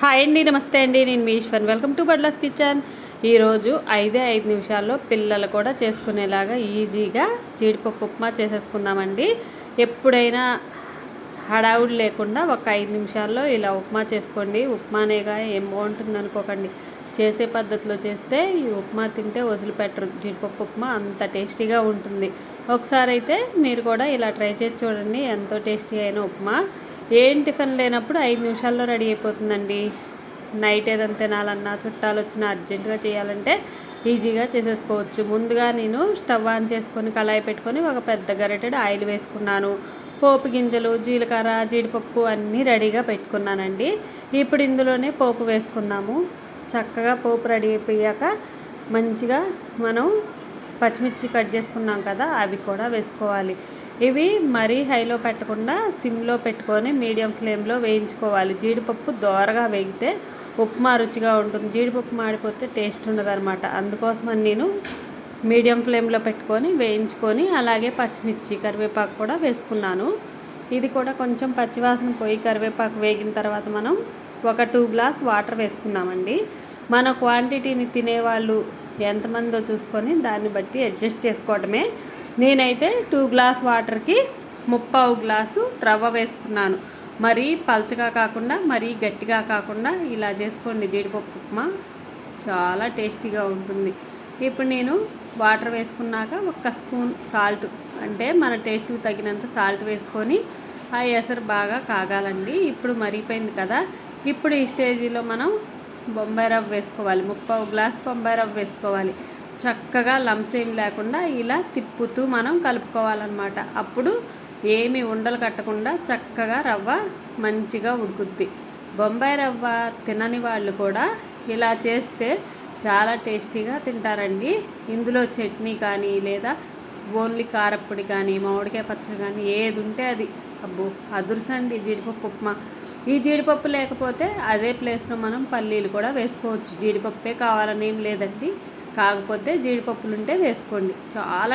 Hi అండి నమస్తే అండి. నేను మీ ఈశ్వర్. వెల్కమ్ టు బడ్లాస్ కిచెన్. ఈరోజు ఐదే ఐదు నిమిషాల్లో పిల్లలు కూడా చేసుకునేలాగా ఈజీగా జీడిపప్పు ఉప్మా చేసేసుకుందామండి. ఎప్పుడైనా హడావుడి లేకుండా ఒక ఐదు నిమిషాల్లో ఇలా ఉప్మా చేసుకోండి. ఉప్మానేగా ఏం బాగుంటుంది అనుకోకండి చేసే పద్ధతిలో చేస్తే ఈ ఉప్మా తింటే వదిలిపెట్టరు. జీడిపప్పు ఉప్మా అంత టేస్టీగా ఉంటుంది. ఒకసారి అయితే మీరు కూడా ఇలా ట్రై చేసి చూడండి ఎంతో టేస్టీ అయిన ఉప్మా. ఏం టిఫిన్ లేనప్పుడు ఐదు నిమిషాల్లో రెడీ అయిపోతుందండి. నైట్ ఏదైనా తినాలన్నా చుట్టాలు వచ్చినా అర్జెంటుగా చేయాలంటే ఈజీగా చేసేసుకోవచ్చు. ముందుగా నేను స్టవ్ ఆన్ చేసుకొని కళాయి పెట్టుకొని ఒక పెద్ద గరిటెడు ఆయిల్ వేసుకున్నాను. పోపు గింజలు జీలకర్ర జీడిపప్పు అన్నీ రెడీగా పెట్టుకున్నానండి. ఇప్పుడు ఇందులోనే పోపు వేసుకుందాము. చక్కగా పోపు రెడీ అయిపోయాక మంచిగా మనం పచ్చిమిర్చి కట్ చేసుకున్నాం కదా అవి కూడా వేసుకోవాలి. ఇవి మరీ హైలో పెట్టకుండా సిమ్లో పెట్టుకొని మీడియం ఫ్లేమ్లో వేయించుకోవాలి. జీడిపప్పు దోరగా వేగితే ఉప్మా రుచిగా ఉంటుంది. జీడిపప్పు మాడిపోతే టేస్ట్ ఉండదు అనమాట అందుకోసమని నేను మీడియం ఫ్లేమ్లో పెట్టుకొని వేయించుకొని అలాగే పచ్చిమిర్చి కరివేపాకు కూడా వేసుకున్నాను. ఇది కూడా కొంచెం పచ్చివాసన పోయి కరివేపాకు వేగిన తర్వాత మనం ఒక టూ గ్లాస్ వాటర్ వేసుకుందామండి మన క్వాంటిటీని తినేవాళ్ళు ఎంతమందో చూసుకొని దాన్ని బట్టి అడ్జస్ట్ చేసుకోవటమే. నేనైతే టూ గ్లాస్ వాటర్కి ముప్పావు గ్లాసు రవ్వ వేసుకున్నాను. మరీ పల్చగా కాకుండా మరీ గట్టిగా కాకుండా ఇలా చేసుకోండి. జీడిపప్పు ఉప్మా చాలా టేస్టీగా ఉంటుంది. ఇప్పుడు నేను వాటర్ వేసుకున్నాక ఒక స్పూన్ సాల్ట్ అంటే మన టేస్ట్కి తగినంత సాల్ట్ వేసుకొని ఆ ఎసరు బాగా కాగాలండి. ఇప్పుడు మరిగిపోయింది కదా ఇప్పుడు ఈ స్టేజీలో మనం బొంబాయి రవ్వ వేసుకోవాలి. ముప్పావు గ్లాస్ బొంబాయి రవ్వ వేసుకోవాలి. చక్కగా లంప్స్ ఏం లేకుండా ఇలా తిప్పుతూ మనం కలుపుకోవాలన్నమాట. అప్పుడు ఏమి ఉండలు కట్టకుండా చక్కగా రవ్వ మంచిగా ఉడుకుద్ది. బొంబాయి రవ్వ తినని వాళ్ళు కూడా ఇలా చేస్తే చాలా టేస్టీగా తింటారండి. ఇందులో చట్నీ కానీ లేదా ఓన్లీ కారప్పొడి కానీ మామిడికాయ పచ్చడి కానీ ఏది ఉంటే అది. అబ్బో అదుర్సండి జీడిపప్పు ఉప్మా. ఈ జీడిపప్పు లేకపోతే అదే ప్లేస్లో మనం పల్లీలు కూడా వేసుకోవచ్చు. జీడిపప్పే కావాలని ఏం లేదండి. కాకపోతే జీడిపప్పులు ఉంటే వేసుకోండి. చాలా